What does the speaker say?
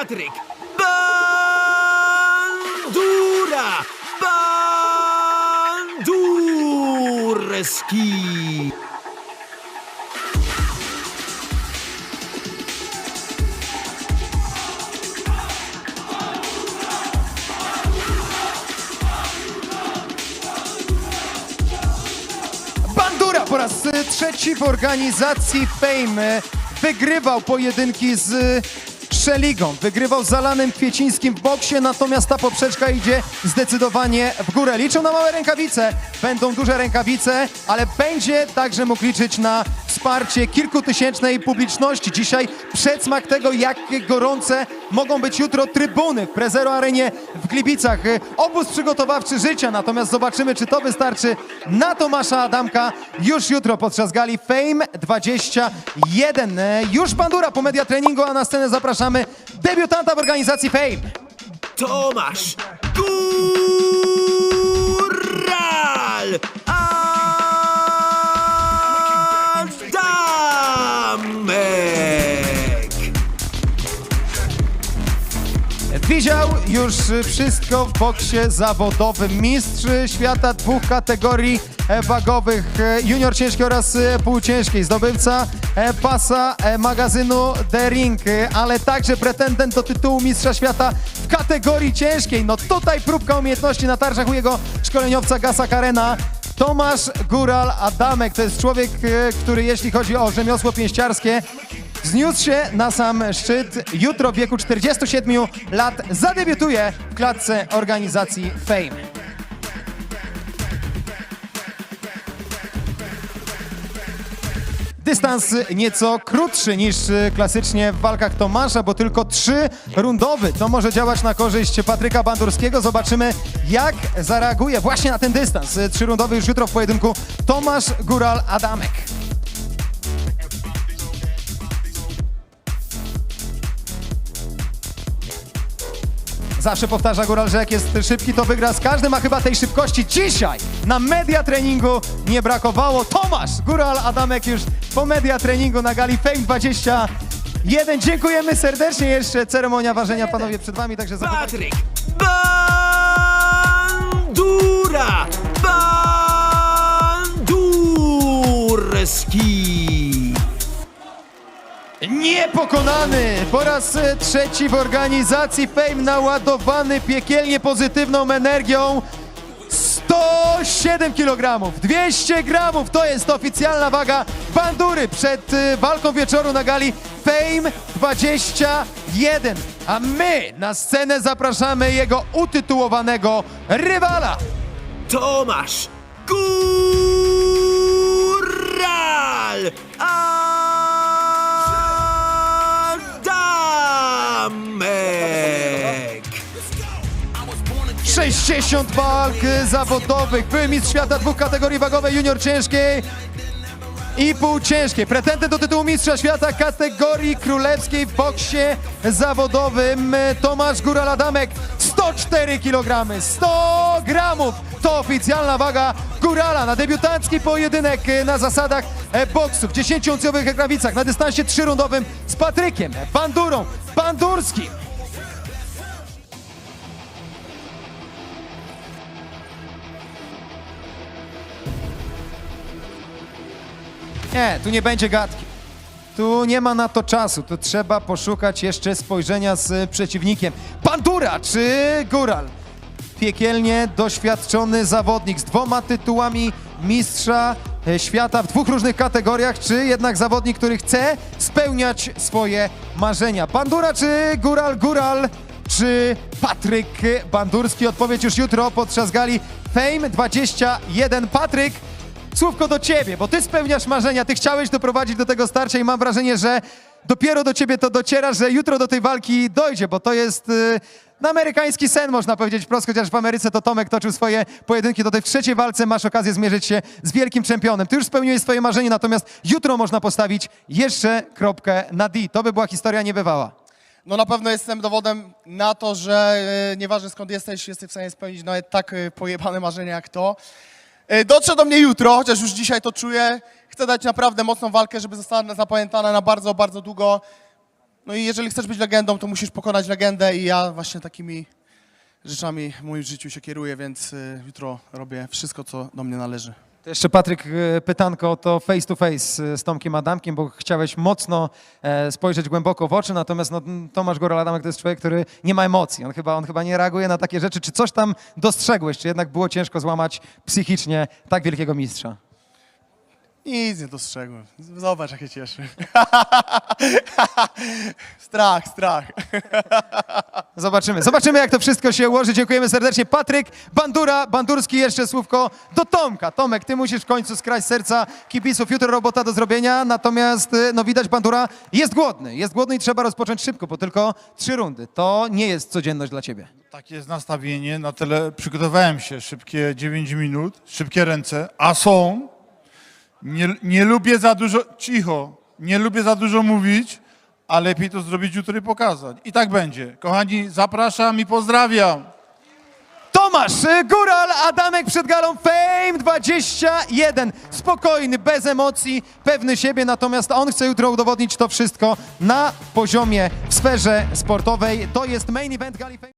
Patryk Bandura Bandurski. Bandura po raz y, trzeci w organizacji Fame y, wygrywał pojedynki z Szeligą, wygrywał z Alanem Kwiecińskim w boksie, natomiast ta poprzeczka idzie zdecydowanie w górę. Liczą na małe rękawice, będą duże rękawice, ale będzie także mógł liczyć na wsparcie kilkutysięcznej publiczności. Dzisiaj przedsmak tego, jakie gorące mogą być jutro trybuny w Prezero Arenie w Glibicach. Y, Obóz przygotowawczy życia, natomiast zobaczymy, czy to wystarczy na Tomasza Adamka już jutro podczas gali Fame 21. E, Już bandura po media treningu, a na scenę zapraszamy debiutanta w organizacji Fame. Tomasz Góral Widział już wszystko w boksie zawodowym. Mistrz świata dwóch kategorii wagowych, e, junior ciężkiej oraz e, półciężkiej. Zdobywca e, pasa magazynu The Ring, ale także pretendent do tytułu mistrza świata w kategorii ciężkiej. No tutaj próbka umiejętności na tarczach u jego szkoleniowca Gasa Karena. Tomasz Góral Adamek to jest człowiek, który jeśli chodzi o rzemiosło pięściarskie, Zniósł się na sam szczyt. Jutro w wieku 47 lat zadebiutuje w klatce organizacji Fame. Dystans nieco krótszy niż klasycznie w walkach Tomasza, bo tylko trzy rundowy. To może działać na korzyść Patryka Bandurskiego. Zobaczymy, jak zareaguje właśnie na ten dystans. Y, Trzyrundowy już jutro w pojedynku Tomasz Góral-Adamek. Zawsze powtarza Góral, że jak jest szybki, to wygra z każdym, a chyba tej szybkości dzisiaj na media treningu nie brakowało. Tomasz Góral Adamek już po media treningu na gali Fame 21. Dziękujemy serdecznie. Jeszcze ceremonia ważenia panowie przed wami, także zapraszam. Patryk Niepokonany! Po raz e, trzeci w organizacji Fame naładowany piekielnie pozytywną energią. 107 kg, 200 gramów to jest oficjalna waga Bandury przed e, walką wieczoru na gali Fame 21. A my na scenę zapraszamy jego utytułowanego rywala. Tomasz Góral 60 walk zawodowych. Były mistrz świata dwóch kategorii wagowej junior ciężkiej i półciężkiej. Pretendent do tytułu mistrza świata kategorii królewskiej w boksie zawodowym Tomasz Góral-Adamek. 104 kg, 100 gramów. To oficjalna waga Górala na debiutancki pojedynek na zasadach boksu w 10-uncjowych rękawicach na dystansie trzyrundowym z Patrykiem Bandurą Bandurskim. Nie, tu nie będzie gadki. Tu nie ma na to czasu. Tu trzeba poszukać jeszcze spojrzenia z przeciwnikiem. Bandura czy Góral? Piekielnie doświadczony zawodnik z dwoma tytułami mistrza e, świata w dwóch różnych kategoriach, czy jednak zawodnik, który chce spełniać swoje marzenia. Bandura czy Góral? Góral czy Patryk Bandurski? Odpowiedź już jutro podczas gali Fame 21. Patryk, Słówko do ciebie, bo ty spełniasz marzenia, ty chciałeś doprowadzić do tego starcia i mam wrażenie, że dopiero do ciebie to dociera, że jutro do tej walki dojdzie, bo to jest y, no, amerykański sen, można powiedzieć wprost, chociaż w Ameryce to Tomek toczył swoje pojedynki, do tej w trzeciej walce masz okazję zmierzyć się z wielkim czempionem. Ty już spełniłeś swoje marzenie, natomiast jutro można postawić jeszcze kropkę na D. To by była historia niebywała. No na pewno jestem dowodem na to, że e, nieważne skąd jesteś, jesteś w stanie spełnić nawet tak e, pojebane marzenia jak to. E, dotrze do mnie jutro, chociaż już dzisiaj to czuję. Chcę dać naprawdę mocną walkę, żeby została zapamiętana na bardzo, bardzo długo. No i jeżeli chcesz być legendą, to musisz pokonać legendę i ja właśnie takimi rzeczami w moim życiu się kieruję, więc y, jutro robię wszystko, co do mnie należy. To jeszcze Patryk, e, pytanko to face to face e, z Tomkiem Adamkiem, bo chciałeś mocno e, spojrzeć głęboko w oczy, natomiast no, Tomasz Goral Adamek to jest człowiek, który nie ma emocji. On chyba, on chyba nie reaguje na takie rzeczy. Czy coś tam dostrzegłeś? Czy jednak było ciężko złamać psychicznie tak wielkiego mistrza? Nic nie dostrzegłem. Zobacz, jak się cieszy. strach, strach. Zobaczymy. Zobaczymy, jak to wszystko się ułoży. Dziękujemy serdecznie. Patryk Bandura, Bandurski, jeszcze słówko do Tomka. Tomek, ty musisz w końcu skraść serca kibiców. Jutro robota do zrobienia, natomiast y, no widać, Bandura jest głodny. Jest głodny i trzeba rozpocząć szybko, bo tylko trzy rundy. To nie jest codzienność dla ciebie. Takie jest nastawienie, na tyle przygotowałem się, szybkie 9 minut, szybkie ręce, a są. Nie, nie lubię za dużo, cicho, nie lubię za dużo mówić, a lepiej to zrobić jutro i pokazać. I tak będzie. Kochani, zapraszam i pozdrawiam. Tomasz Góral, Adamek przed galą Fame 21. Spokojny, bez emocji, pewny siebie, natomiast on chce jutro udowodnić to wszystko na poziomie w sferze sportowej. To jest main event gali Fame.